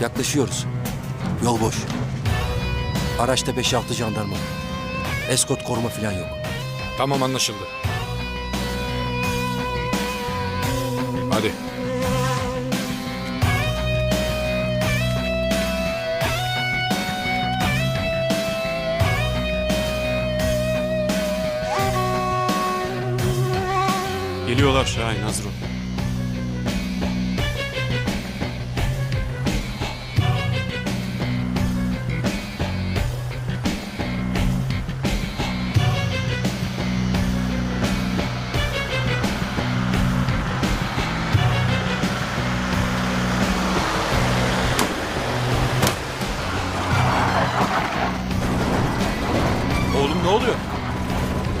Yaklaşıyoruz. Yol boş. Araçta 5-6 jandarma. Eskort koruma falan yok. Tamam anlaşıldı. Hadi. Geliyorlar Şahin hazır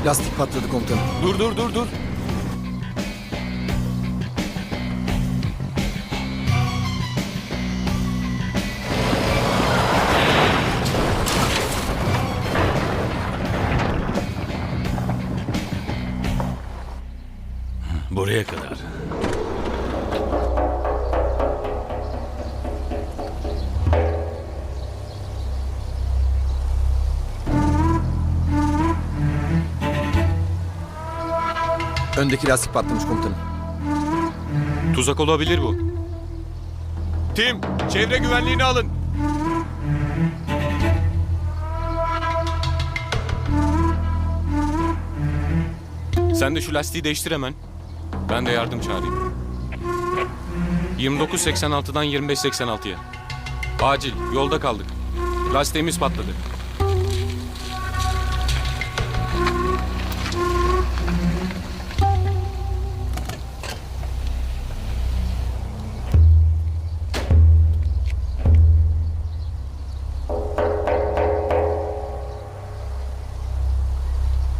Lastik patladı komutanım. Dur dur dur dur. Öndeki lastik patlamış komutanım. Tuzak olabilir bu. Tim, çevre güvenliğini alın. Sen de şu lastiği değiştir hemen. Ben de yardım çağırayım. 29.86'dan 25.86'ya. Acil, yolda kaldık. Lastiğimiz patladı.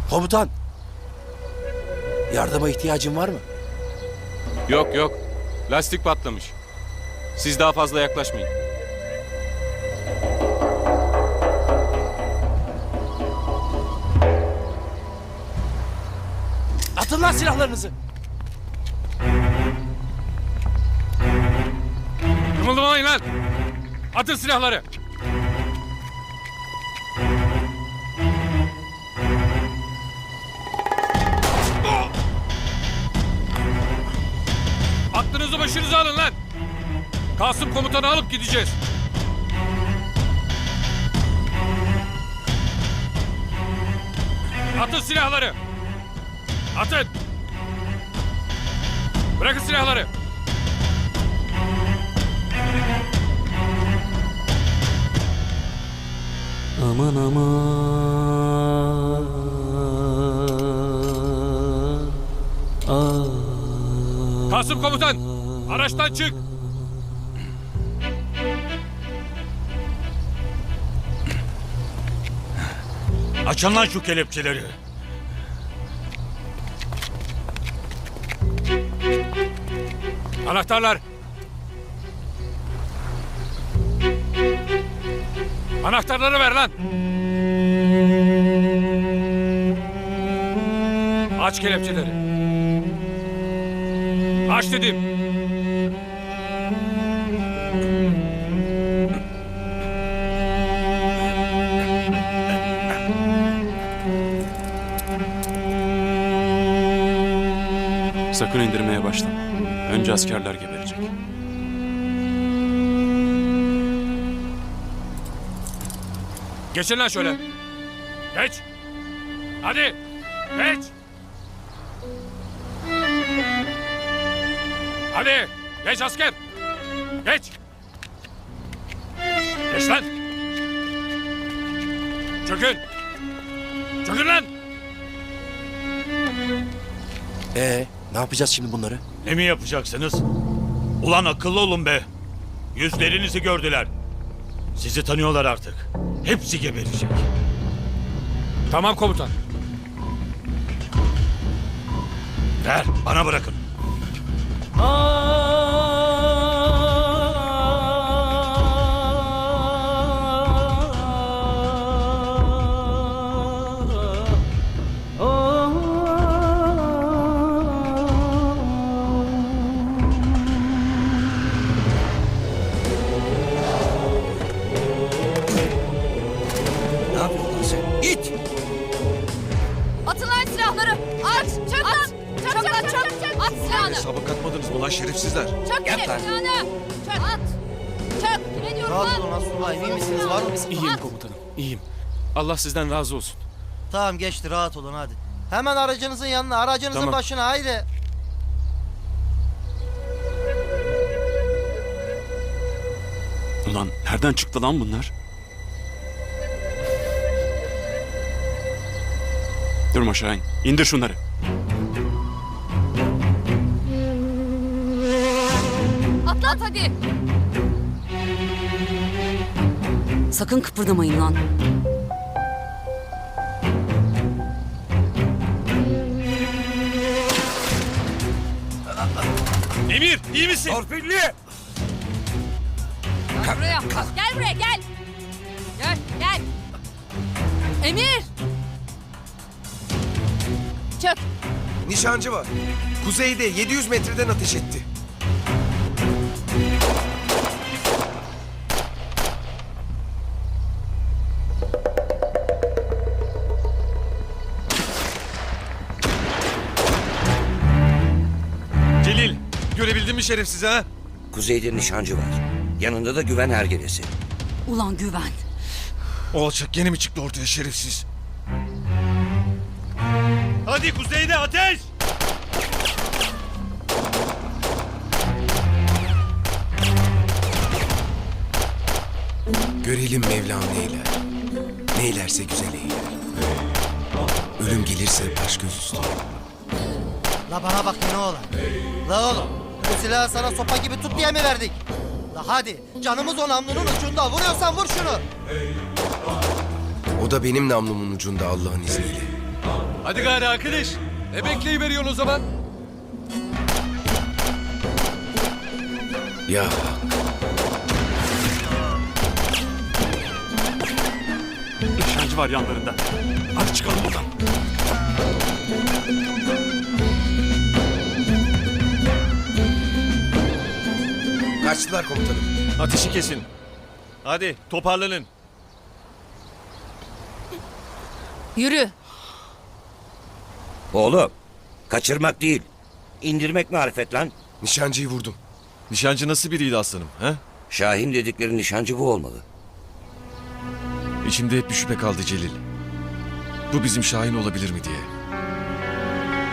Komutan! Yardıma ihtiyacın var mı? Yok yok, lastik patlamış. Siz daha fazla yaklaşmayın. Atın lan silahlarınızı! Kımıldamayın lan! Atın silahları! Başınıza alın lan! Kasım komutanı alıp gideceğiz. Atın silahları! Atın! Bırakın silahları! Aman aman. Kasım komutan! Araçtan çık! Açın lan şu kelepçeleri. Anahtarlar! Anahtarları ver lan! Aç kelepçeleri. Aç dedim. Sakın indirmeye başlama. Önce askerler geberecek. Geçin lan şöyle. Geç. Hadi. Geç. Hadi. Geç asker. Geç. Geç lan. Çökün. Çökün lan. Ee, ne yapacağız şimdi bunları? Ne mi yapacaksınız? Ulan akıllı olun be. Yüzlerinizi gördüler. Sizi tanıyorlar artık. Hepsi geberecek. Tamam komutan. Ver bana bırakın. Ne şerefsizler? Çök lan. silahını. Çök. At. Çök. Ne diyorum lan? Rahat olun Asubay, iyi misiniz? Var mı bir İyiyim komutanım, iyiyim. Allah sizden razı olsun. Tamam geçti rahat olun hadi. Hemen aracınızın yanına, aracınızın Tamam. başına haydi. Ulan nereden çıktı lan bunlar? Durma Şahin. İndir şunları. Atlat hadi. Sakın kıpırdamayın lan. Emir iyi misin? Gel buraya. Gel buraya gel. Gel gel. Emir. Çök. Nişancı var. Kuzeyde 700 metreden ateş etti. Görebildin mi şerefsiz ha? Kuzeyde nişancı var. Yanında da güven hergelesi. Ulan güven. O alçak yine mi çıktı ortaya şerefsiz? Hadi kuzeyde ateş. Görelim Mevlam neyler. Neylerse güzel eyler. Ölüm gelirse baş göz üstü. La bana bak ne oğlan. La oğlum, bu silahı sana sopa gibi tut diye mi verdik? La hadi, canımız o namlunun ucunda. Vuruyorsan vur şunu. O da benim namlumun ucunda Allah'ın izniyle. Hadi gari arkadaş. Ne bekleyi veriyorsun o zaman? Ya Nişancı var yanlarında. Hadi çıkalım buradan. Kaçtılar komutanım. Ateşi kesin. Hadi toparlanın. Yürü. Oğlum, kaçırmak değil. İndirmek marifet lan. Nişancıyı vurdum. Nişancı nasıl biriydi aslanım? He? Şahin dedikleri nişancı bu olmalı. İçimde hep bir şüphe kaldı Celil. Bu bizim Şahin olabilir mi diye.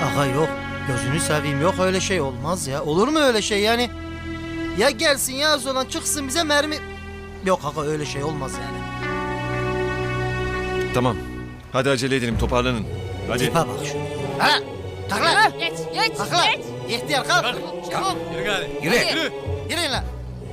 Aha yok, gözünü seveyim yok öyle şey olmaz ya. Olur mu öyle şey yani? Ya gelsin ya olan çıksın bize mermi... Yok aga öyle şey olmaz yani. Tamam. Hadi acele edelim toparlanın. Hadi. Tipe bak şu. Ha? Kalk lan. Geç geç Kalk lan. geç. İhtiyar kalk. Çabuk. Yürü. Hadi. Yürüyün lan.